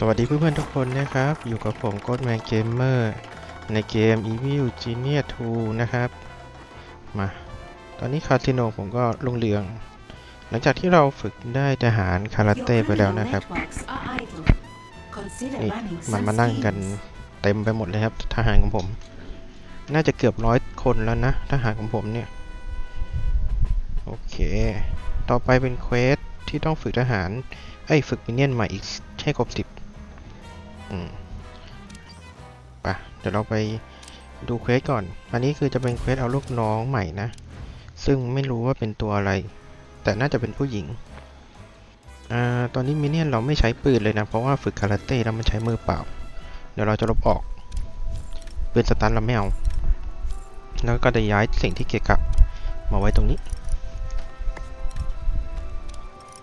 สวัสดีเพื่อนๆทุกคนนะครับ อยู่กับผมโ o ดแมนเกมเมอร์ในเกม Evil Genius 2 นะครับ มา ตอนนี้คาสิโนผมก็ลงเรือง หลังจากที่เราฝึกได้ทหารคาราเต้ไปแล้วนะครับ นี่มันมานั่งกันเต็มไปหมดเลยครับ ทหารของผม น่าจะเกือบร้อยคนแล้วนะ ทหารของผมเนี่ย โอเค ต่อไปเป็นเควสที่ต้องฝึกทหารไอ้ฝึกมินเนี่ยนใหม่อีกให้ครบสิบ อืมไปะเดี๋ยวเราไปดูเควสก่อน อันนี้คือจะเป็นเควสเอาลูกน้องใหม่นะ ซึ่งไม่รู้ว่าเป็นตัวอะไร แต่น่าจะเป็นผู้หญิง อ่า ตอนนี้มินเนี่ยนเราไม่ใช้ปืนเลยนะ เพราะว่าฝึกคาราเต้แล้วมันใช้มือเปล่า เดี๋ยวเราจะลบออก ปืนสตันเราไม่เอา แล้วก็จะย้ายสิ่งที่เกะกะมาไว้ตรงนี้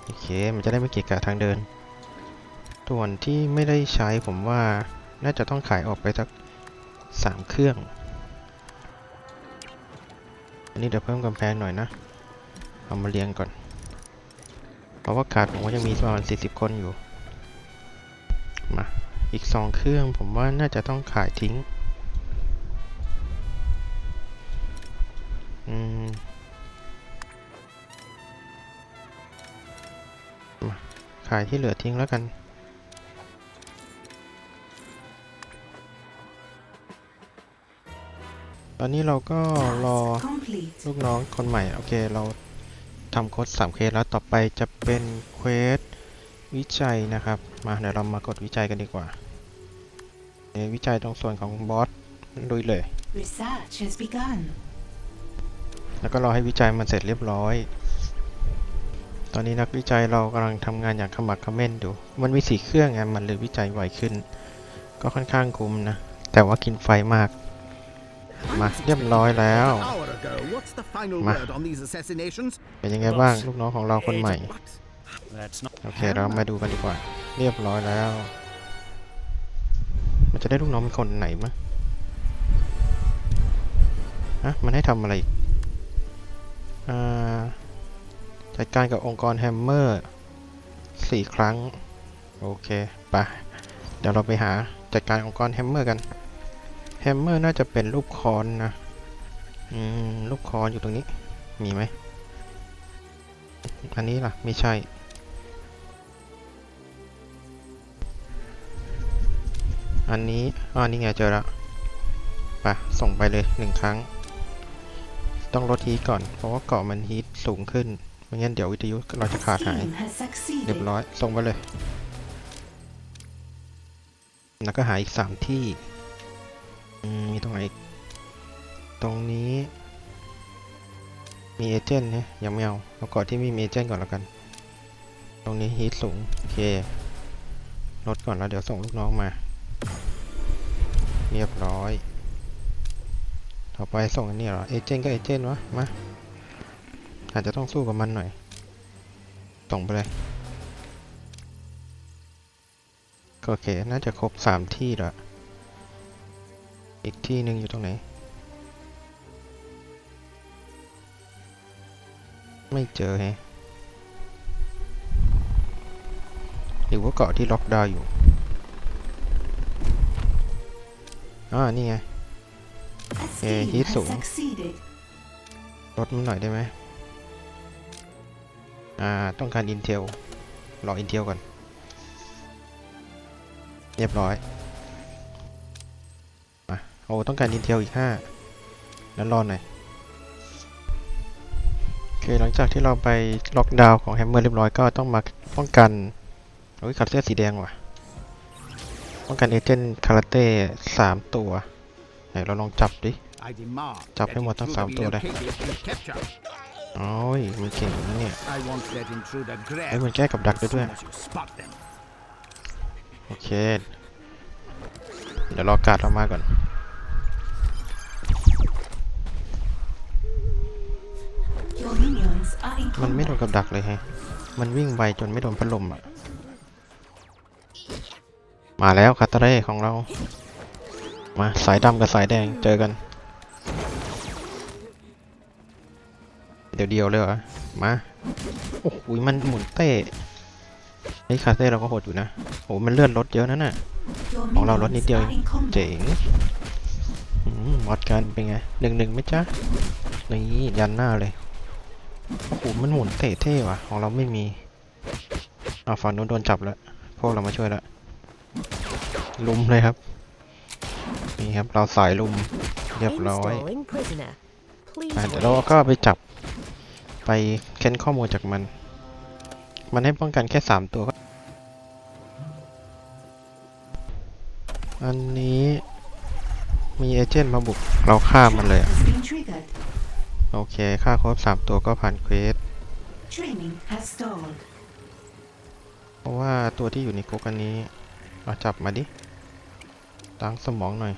โอเค มันจะได้ไม่เกะกะทางเดิน ส่วนที่ไม่ได้ใช้ผมว่าน่าจะต้องขายออกไปสักสามเครื่อง อันนี้เดี๋ยวเพิ่มกำแพงหน่อยนะ เอามาเรียงก่อน เพราะว่ากาดผมก็ยังมีประมาณ40 คนอยู่ มา อีก2เครื่องผมว่าน่าจะต้องขายทิ้ง อืมขายที่เหลือทิ้งแล้วกัน อนนี้เราก็รอลูกน้องคนใหม่ โอเค เราทำโค้ดสามเคสแล้วต่อไปจะเป็นเควสวิจัยนะครับ มาเดี๋ยวเรามากดวิจัยกันดีกว่าเอ่อวิจัยตรงส่วนของบอสลุยเลย Research has begun. แล้วก็รอให้วิจัยมันเสร็จเรียบร้อย ตอนนี้นักวิจัยเรากำลังทำงานอย่างขมักเขม้นดู มันมีสีเครื่องไงมันเลยวิจัยไวขึ้น ก็ค่อนข้างคุ้มนะ แต่ว่ากินไฟมาก มาเรียบร้อยแล้ว An hour ago, what's the final Ma. word on these assassinations? เป็นยังไงบ้างลูกน้องของเราคนใหม่ What? That's not โอเคเรามาดูกันดีกว่า เรียบร้อยแล้ว มันจะได้ลูกน้องเป็นคนไหนมะฮะมันให้ทำอะไรอีกอ่าจัดการกับองค์กรแฮมเมอร์สี่ครั้ง โอเค ไป เดี๋ยวเราไปหาจัดการองค์กรแฮมเมอร์กัน แฮมเมอร์น่าจะเป็นรูปคอนนะ อืม รูปคอนอยู่ตรงนี้ มีไหม อันนี้ล่ะ ไม่ใช่ อันนี้อ่านี่ไงเจอแล้วไปส่งไปเลยหนึ่งครั้ง ต้องลดฮีทก่อน เพราะว่าเกาะมันฮีทสูงขึ้น ไม่งั้นเดี๋ยววิทยุเราจะขาดหาย Scheme has เรียบ succeeded. ร้อย ส่งไปเลย แล้วก็หาอีกสามที่อื มีตรงไหนตรงนี้ มีเอเจนต์นี่ยยังไม่เอาเอาก่อนที่มีเอเจนต์ก่อนแล้วกัน ตรงนี้ฮีทสูง โอเคลดก่อนแล้วเดี๋ยวส่งลูกน้องมา เรียบร้อย ต่อไปส่งอันนี้เหรอ เอเจนต์ก็เอเจนต์วะ มา อาจจะต้องสู้กับมันหน่อย ส่งไปเลยก็โอเค น่าจะครบสามที่แล้ว อีกที่หนึ่งอยู่ตรงไหน ไม่เจอแฮะหรือว่าเกาะที่ล็อกดาวน์อยู่อ่านี่ไง A Eh, scheme he's has so- succeeded. ลดมันหน่อยได้ไหมอ่า ต้องการ Intel รอ Intel ก่อน เรียบร้อย มาโอ้ต้องการ Intel อีก5แล้วรอหน่อย โอเค หลังจากที่เราไปล็อกดาวน์ของแฮมเมอร์เรียบร้อยก็ต้องมาป้องกันโอ้ยขัดเสื้อสีแดงว่ะ ป้องกันเอเจนต์คาราเต้สามตัว ไหนเราลองจับดิ I demand Chọc that cái một thằng intruder sáu be tuổi đây. located and captured. โอ้ยมันเก่งนะเนี่ย I want that intruder เอ้มันแก้กับดักได้ด้วย โอเค เดี๋ยวรอการ์ดเรามาก่อน มันไม่โดนกับดักเลยแฮะ มันวิ่งไวจนไม่โดนพัดลมอะ มาแล้วคาตาเร่ของเรา มาสายดำกับสายแดงเจอกัน เดี๋ยวเดียวเลยเหรอ มา โอ้โหมันหมุนเตะไอ้คาเซ่เราก็โหดอยู่นะโอ้มันเลื่อนรถเยอะนั่นน่ะ ของเรารถนิดเดียวเจ๋งมมอดกันเป็นไงหนึ่งหนึ่งไหมจ๊ะ นี่ยันหน้าเลย โอ้โหมันหมุนเตะเท่ว่ะ ของเราไม่มีเอาฝั่งนู้นโดนจับแล้ว พวกเรามาช่วยแล้วลุมเลยครับ นี่ครับเราสายลุมเรียบร้อย Installing prisoner. Please อะเดี๋ยว wait. เราก็ไปจับไปเค้นข้อมูลจากมัน มันให้ป้องกันแค่สามตัวก็อันนี้มีเอเจนต์มาบุกเราฆ่ามันเลยอะ Has been triggered. โอเคฆ่าครบสามตัวก็ผ่านเควส Training has stalled. เพราะว่าตัวที่อยู่ในคุกอันนี้เอาจับมาดิตั้งสมองหน่อย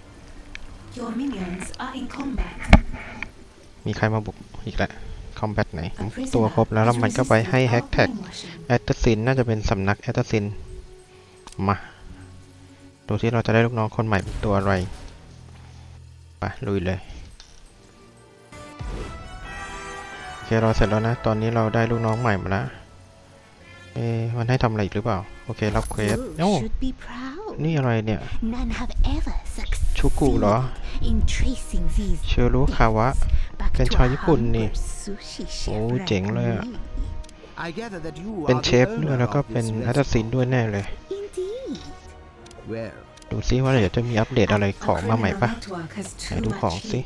Your minions are in combat. มีใครมาบุกอีกแล้วคอมแบทไหน A prisoner ตัวครบแล้วแล้วมันก็ไปให้ has แฮก resisted แท็ก our brainwashing. แอตเตอร์ซินน่าจะเป็นสำนักแอตเตอร์ซิน มาดูที่เราจะได้ลูกน้องคนใหม่เป็นตัวอะไร ไปลุยเลย เคเราเสร็จแล้วนะ ตอนนี้เราได้ลูกน้องใหม่มาแล้วเอ๊ะมันให้ทำอะไรอีกหรือเปล่า โอเค รับเควส You โอ้ should be proud. นี่อะไรเนี่ย None have ever ชูกุเหรอ succeeded in tracing these เชอรุคาวะ back เป็น to ชาว a ญี่ปุ่นนี่ humble sushi chef โอ้ like เจ๋งเลยอะ me. I gather that you เป็น are เช the ฟด้วย owner แล้วก็ of เป็น this แอตเตอร์ซิน restaurant. ด้วยแน่เลย Indeed. Well, ดูซิว่าเดี๋ยวจะมีอัปเดตอะไร A ของมาใหม่ criminal ปะ network has too Hãy đu much khoảng xí.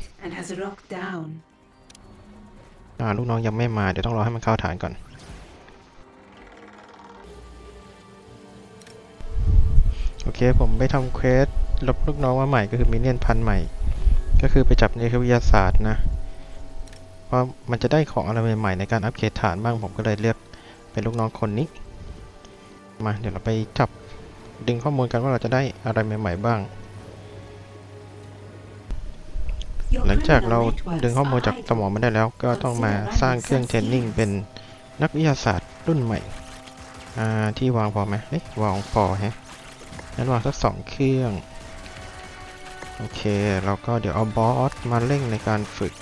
อ่าลูกน้องยังไม่มา เดี๋ยวต้องรอให้มันเข้าฐานก่อน โอเค ผมไปทำเควสลบลูกน้องมาใหม่ก็คือมินเนี่ยนพันใหม่ ก็คือไปจับนักวิทยาศาสตร์นะเพราะมันจะได้ของอะไรใหม่ๆในการอัปเกรดฐานบ้างผมก็เลยเลือกเป็นลูกน้องคนนี้ มาเดี๋ยวเราไปจับดึงข้อมูลกันว่าเราจะได้อะไรใหม่ ๆ บ้าง หลังจากเราดึงข้อมูลจากสมองมาได้แล้ว ก็ต้องมาสร้างเครื่องเทรนนิ่งเป็นนักวิทยาศาสตร์รุ่นใหม่ที่วางพอไหมเอ๊ะวางพอแฮะงั้นวางสักสองเครื่อง โอเค เราก็เดี๋ยวเอาบอสมาเร่งในการฝึก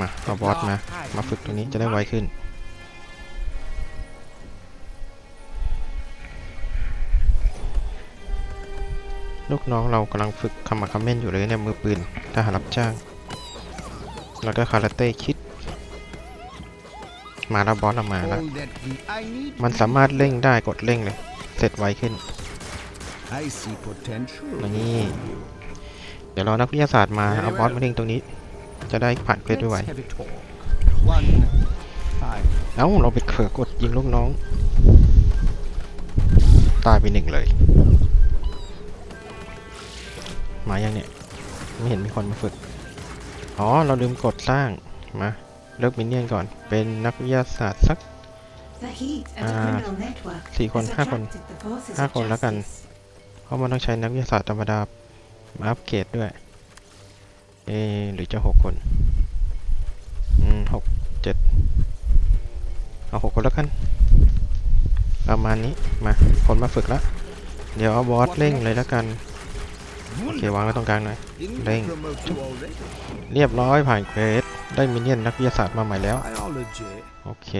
มา เอาบอสมา มาฝึกตรงนี้จะได้ไวขึ้น ลูกน้องเรากำลังฝึกคำมักคำเม่นอยู่เลยเนี่ยมือปืนทหารรับจ้าง แล้วก็คาราเต้คิด มาแล้วบอสเรามาแล้ว มันสามารถเร่งได้กดเร่งเลย เสร็จไวขึ้น I see potential. นี่เดี๋ยวรานักวิทยาศาสตร์มาเอาบอสมาเร่งตรงนี้ จะได้ผ่านเควสไว Let's have a talk. One, five. เอ้าเราไปเขือกดยิงลูกน้อง ตายไปหนึ่งเลย มายังเนี่ย ไม่เห็นมีคนมาฝึก อ๋อ เราลืมกดสร้าง มา เลิกมินเนี่ยนก่อน เป็นนักวิทยาศาสตร์สัก The heat at the À, criminal network สี่คน has ห้าคน attracted the forces ห้า of คนแล้วกัน justice. เพราะมันต้องใช้นักวิทยาศาสตร์ธรรมดา มาอัปเกรดด้วย เอะหรือจะหกคน อืมหกเจ็ดเอาหกคนแล้วกัน ประมาณนี้ มา คนมาฝึกแล้วเดี๋ยวเอาบอสเร่งเลยแล้วกัน โอเควางไว้ตรงกลางหน่อย Didn't Ring. we promote you already? เรียบร้อยผ่านเควสได้มินเนี่ยนนักวิทยาศาสตร์มาใหม่แล้ว โอเค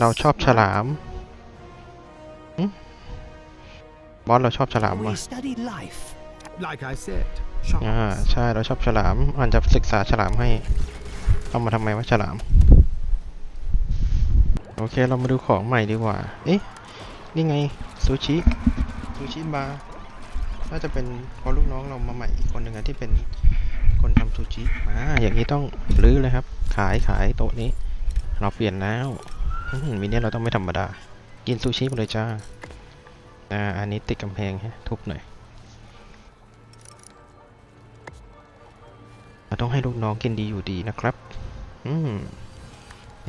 เราชอบฉลามบอสเราชอบฉลามว่ะอ่าใช่เราชอบฉลามอันจะศึกษาฉลามให้เอามาทำไมว่าฉลาม โอเคเรามาดูของใหม่ดีกว่า เอ๊ะ นี่ไงซูชิซูชิบาร์ น่าจะเป็นพอลูกน้องเรามาใหม่อีกคนหนึ่งอะที่เป็นคนทำซูชิอ่าอย่างนี้ต้องรื้อเลยครับ ขายขายโต๊ะนี้ เราเปลี่ยนแล้วอื้อหือมิเนี่ยเราต้องไม่ธรรมดา กินซูชิไปเลยจ้าอ่าอันนี้ติดกำแพงฮะทุบหน่อยเราต้องให้ลูกน้องกินดีอยู่ดีนะครับ อืม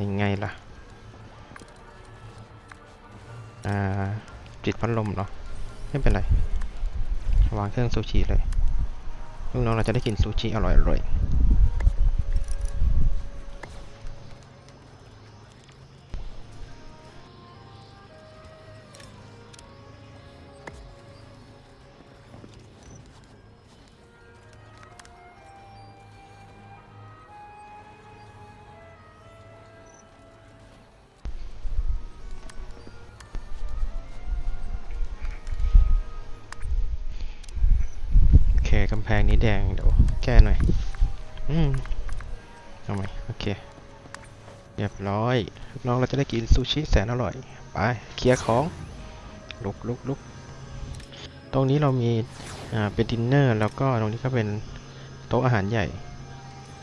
ยังไงล่ะ อ่าปิดพัดลมเหรอไม่เป็นไร วางเครื่องซูชิเลยลูกน้องเราจะได้กินซูชิอร่อยๆำแพงนี้แดงเดี๋ยวแก้หน่อย อืมเอาใหม่โอเค เรียบร้อยลูกน้องเราจะได้กินซูชิแสนอร่อย ไป เคลียร์ของ ลุกลุกลุกตรงนี้เรามี อ่า เป็นดินเนอร์ แล้วก็ตรงนี้ก็เป็นโต๊ะอาหารใหญ่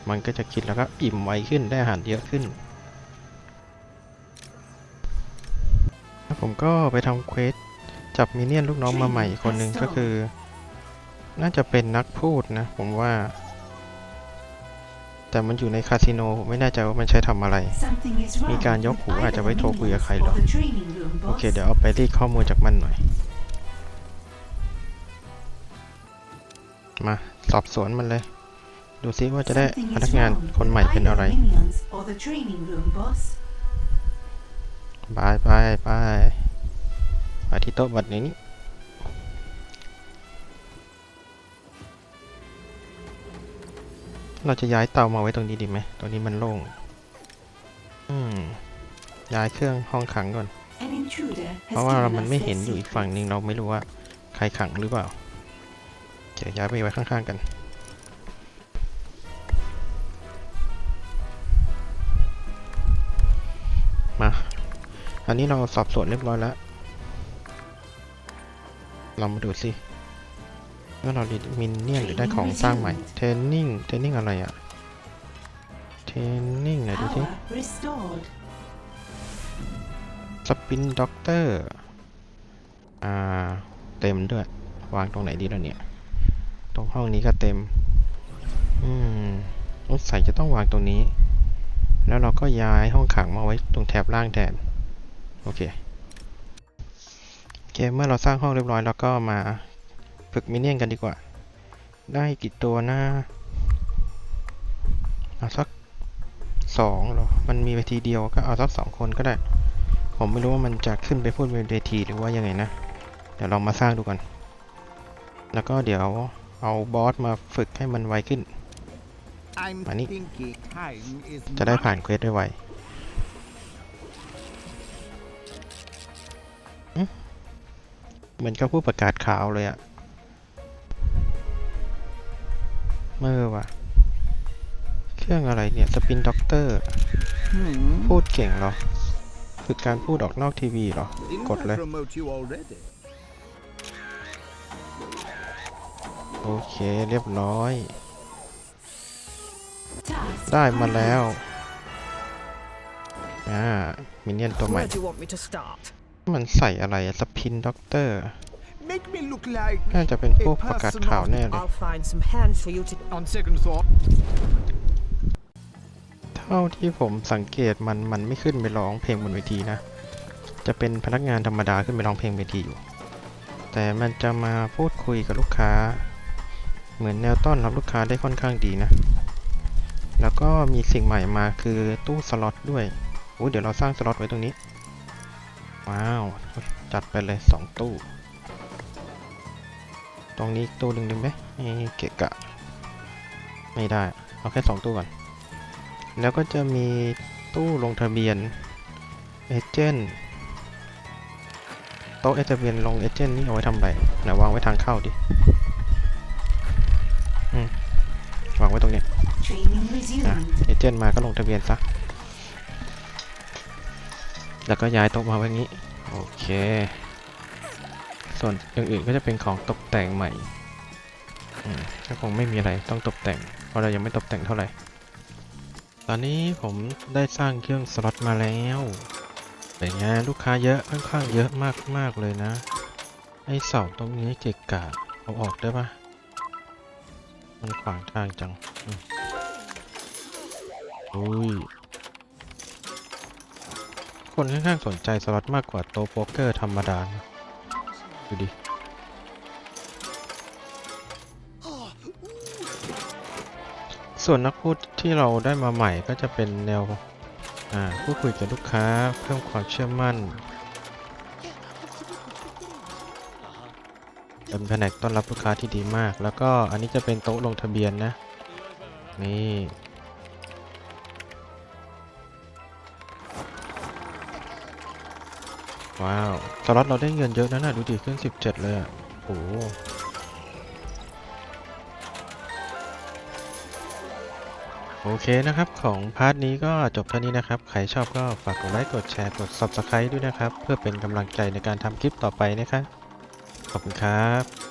มันก็จะกินแล้วก็อิ่มไวขึ้น ได้อาหารเยอะขึ้นผมก็ไปทำเควสจับมินเนี่ยนลูกน้องมาใหม่อีกคนหนึ่งก็คือ น่าจะเป็นนักพูดนะ ผมว่า แต่มันอยู่ในคาสิโนผมไม่แน่ใจว่ามันใช้ทำอะไร Something is wrong มีการยก with หูอาจจะไว้ either โทร the คุยกับใคร minions หร or อก the training room, โอเค boss. เดี๋ยวเอาไปรีดข้อมูลจากมันหน่อย มาสอบสวนมันเลย ดูซิว่าจะได้ Something พ is นักงาน wrong คนใหม่ with เป็น either อะไร the minions or the training room, boss. ไปไปไปไปที่โต๊ะบัตรนี้ เราจะย้ายเตามาไว้ตรงนี้ดีไหม ตรงนี้มันโล่ง อืม ย้ายเครื่องห้องขังก่อน An intruder เพ has ราะว่า given มัน us ไม่ their เห็นอยู่อีก secrets. ฝั่งหนึ่งเราไม่รู้ว่าใครขังหรือเปล่าเดี๋ยวย้ายไปไว้ข้างๆกัน มา อันนี้เราสอบสวนเรียบร้อยแล้ว เรามาดูสิ ว่าเรามินเนี่ยนหรือได้ของสร้างใหม่เทรนนิ่งเทรนนิ่งอะไรอะเทรนนิ่งไหนดูสิ Power restored. สปินด็อกเตอร์อ่าเต็มด้วย วางตรงไหนดีล่ะเนี่ย ตรงห้องนี้ก็เต็ม อืมสงสัยจะต้องวางตรงนี้ แล้วเราก็ย้ายห้องขังมาไว้ตรงแถบล่างแทนโอเคโอเคเมื่อเราสร้างห้องเรียบร้อยแล้วก็มา ฝึกมินเนี่ยนกันดีกว่า ได้กี่ตัวนะเอาสักสองเหรอ มันมีเวทีเดียวก็เอาสักสองคนก็ได้ ผมไม่รู้ว่ามันจะขึ้นไปพูดบนเวทีหรือว่ายังไงนะ เดี๋ยวลองมาสร้างดูก่อนแล้วก็เดี๋ยวเอาบอสมาฝึกให้มันไวขึ้น I'm Money. thinking time is จะได้ money. ผ่านเควสได้ไวอื้อเหมือนกับผู้ประกาศข่าวเลยอะ เมื่อว่ะ เครื่องอะไรเนี่ย สปินด็อกเตอร์ Hmm. พูดเก่งเหรอฝึกการพูดออกนอกทีวีเหรอ Didn't Got I left. promote you already? โอเคเรียบร้อย Task ได้มา complete. แล้ว อ่า มินเนี่ยนตัวใหม่ Where do you want me to start? มันใส่อะไร สปินด็อกเตอร์ Make me look like น่าจะเป็นพวกประกาศข่าวแน่เลย I'll find some hands for you to. on second thought. เท่าที่ผมสังเกตมันมันไม่ขึ้นไปร้องเพลงบนเวทีนะ จะเป็นพนักงานธรรมดาขึ้นไปร้องเพลงเวทีอยู่ แต่มันจะมาพูดคุยกับลูกค้า เหมือนแนวต้อนรับลูกค้าได้ค่อนข้างดีนะ แล้วก็มีสิ่งใหม่มาคือตู้สล็อตด้วยโอ้ยเดี๋ยวเราสร้างสล็อตไว้ตรงนี้ ว้าว จัดไปเลยสองตู้ ตรงนี้อีกตู้หนึ่งได้ไหมเอ๊ะเกะกะ ไม่ได้ เอาแค่สองตู้ก่อน แล้วก็จะมีตู้ลงทะเบียนเอเจนต์โต๊ะเอเจนต์ลงเอเจนต์นี่เอาไว้ทำอะไรไหนวางไว้ทางเข้าดิวางไว้ตรงนี้เอเจนต์มาก็ลงทะเบียนซะ แล้วก็ย้ายโต๊ะมาไว้งี้ โอเค ส่วนอย่างอื่นก็จะเป็นของตกแต่งใหม่ก็คงไม่มีอะไรต้องตกแต่ง เพราะเรายังไม่ตกแต่งเท่าไหร่ ตอนนี้ผมได้สร้างเครื่องสล็อตมาแล้วเป็นไงลูกค้าเยอะค่อนข้างเยอะมากมากๆเลยนะ ไอ้เสาตรงนี้เกะกะเอาออกได้ปะมันขวางทางจังอืมอุ้ยคนค่อนข้างสนใจสล็อตมากกว่าโต๊ะโป๊กเกอร์ธรรมดานะ ดูดิส่วนนักพูดที่เราได้มาใหม่ก็จะเป็นแนวพูดคุยกับลูกค้าเพิ่มความเชื่อมั่นเป็นแผนกต้อนรับลูกค้าที่ดีมาก แล้วก็อันนี้จะเป็นโต๊ะลงทะเบียนนะ นี่ ว้าว สล็อตเราได้เงินเยอะนะน่ะดูดิขึ้น 17 เลยอะโอ้โอเคนะครับ ของพาร์ทนี้ก็จบเท่านี้นะครับ ใครชอบก็ฝากกดไลค์กดแชร์กด Subscribe ด้วยนะครับ เพื่อเป็นกำลังใจในการทำคลิปต่อไปนะครับ ขอบคุณครับ